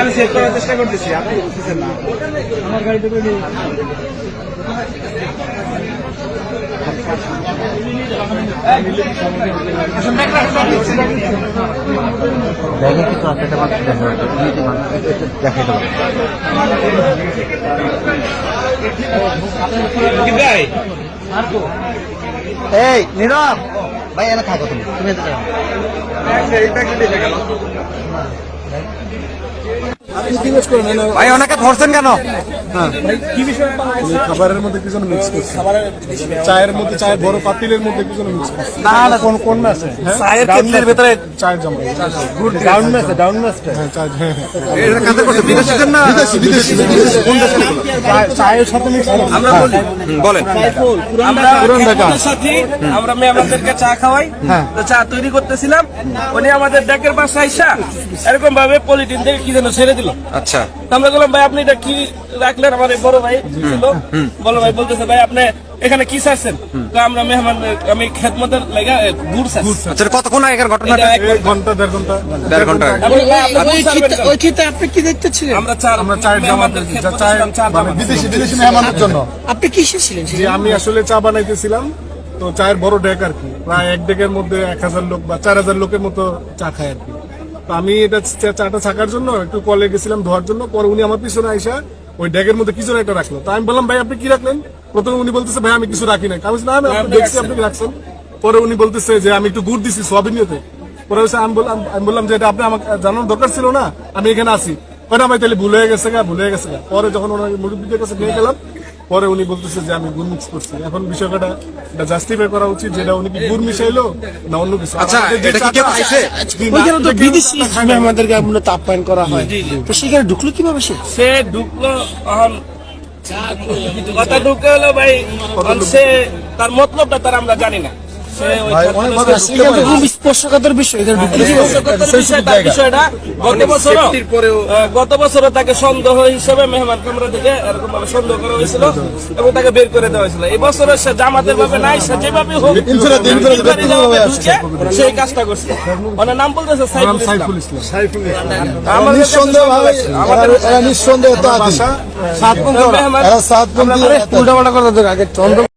আমি চেক করার চেষ্টা করতেছি আপনি বুঝতেছেন না আমার গাড়িতে করে ব্যাগে কিছু আছে এটা মাত্র দেখা যাবে এটা দেখাইতে পারবে এই নীরব! ভাই এনে থাকো তুমি। তুমি এতে যাও আপনি জিজ্ঞেস করেন না ভাই ওনাকে ধরছেন কেন? কি খাবারের মধ্যে কি যেন মিক্স করছে? চায়ের মধ্যে চায়ের বড় পাতিলের মধ্যে কি যেন মিক্স করছে? না না। কোন কোন আছে? চায়ের কেটলির ভেতরে চায়ের জমা। ডাউন ম্যাচ ডাউন হ্যাঁ হ্যাঁ হ্যাঁ। এটা করছে না? বিদেশি বিদেশি কোন দেশের চায়ের সাথে মিক্স আমরা বলি বলেন। আমরা পুরান ঢাকা। সাথে আমরা মেহমানদেরকে চা খাওয়াই তো চা তৈরি করতেছিলাম। উনি আমাদের ডেকের পাশে আইসা এরকম ভাবে পলিটিন থেকে কি যেন ছেড়ে দিল। আচ্ছা। আমরা বললাম ভাই আপনি এটা কি রাখলেন? আমার বড় ভাই ছিল। বড় ভাই বলতেছে ভাই আপনি এখানে কি চাচ্ছেন তো আমরা মেহমান আমি খেদমতের লাগা গুড় চাচ্ছি আচ্ছা কতক্ষণ আগের ঘটনাটা? এক এক ঘণ্টা। দেড় ঘণ্টা। দেড় ঘণ্টা আপনি ওই ক্ষেত্রে কি দেখতেছিলেন? আমরা চার আমরা চার মানে বিদেশি বিদেশি মেহমানের জন্য। আপনি কিসে ছিলেন যে আমি আসলে চা বানাইতেছিলাম তো চায়ের বড় ডেক আর কি। প্রায় এক ডেকের মধ্যে এক হাজার লোক বা চার হাজার লোকের মতো চা খায় আর কি। তো আমি এটা চাটা থাকার জন্য একটু কলে গেছিলাম ধোয়ার জন্য পরে উনি আমার পিছনে আইসা ওই ডেকের মধ্যে কিছু না একটা রাখল। তো আমি বললাম ভাই আপনি কি রাখলেন? প্রথমে উনি বলতেছে ভাই আমি কিছু রাখি না আমি না আমি দেখছি আপনি রাখছেন। পরে উনি বলতেছে যে আমি একটু গুড় দিছি সোয়াবিন নিতে। পরে আমি বললাম আমি বললাম যে এটা আপনি আমাকে জানানোর দরকার ছিল না আমি এখানে আসি পরে আমি তাহলে ভুলে গেছে গা ভুলে গেছে গা। পরে যখন ওনার মুরব্বীদের কাছে নিয়ে গেলাম পরে উনি বলতেছে যে আমি গুড় মিক্স করছি। এখন বিষয়টা এটা জাস্টিফাই করা উচিত যেটা উনি কি গুড় মিশাইলো না অন্য কিছু? আচ্ছা, এটা কি চাটা- কেউ খাইছে? ওইখানে তো বিদেশি আমাদেরকে তাপমান করা হয়। তো সেখানে ঢুকলো কীভাবে সে? সে ঢুকলো কথা ঢুকে হলো ভাই। সে তার মতলবটা তার আমরা জানি না। গত বছর তাকে সন্দেহ হিসেবে মেহমান কামরা থেকে এরকম ভাবে সন্দেহ করা হয়েছিল এবং তাকে বের করে দেওয়া হয়েছিল। এই বছর সে জামাতের ভাবে নাই সে যেভাবে হোক সেই কাজটা করছে। ওনার নাম বলতেছে সাইফুল সাইফুল ইসলাম। ইসলাম। আমাদের কাছে নিঃসন্দেহ নিঃসন্দেহ মেহমান আগে চন্দ্র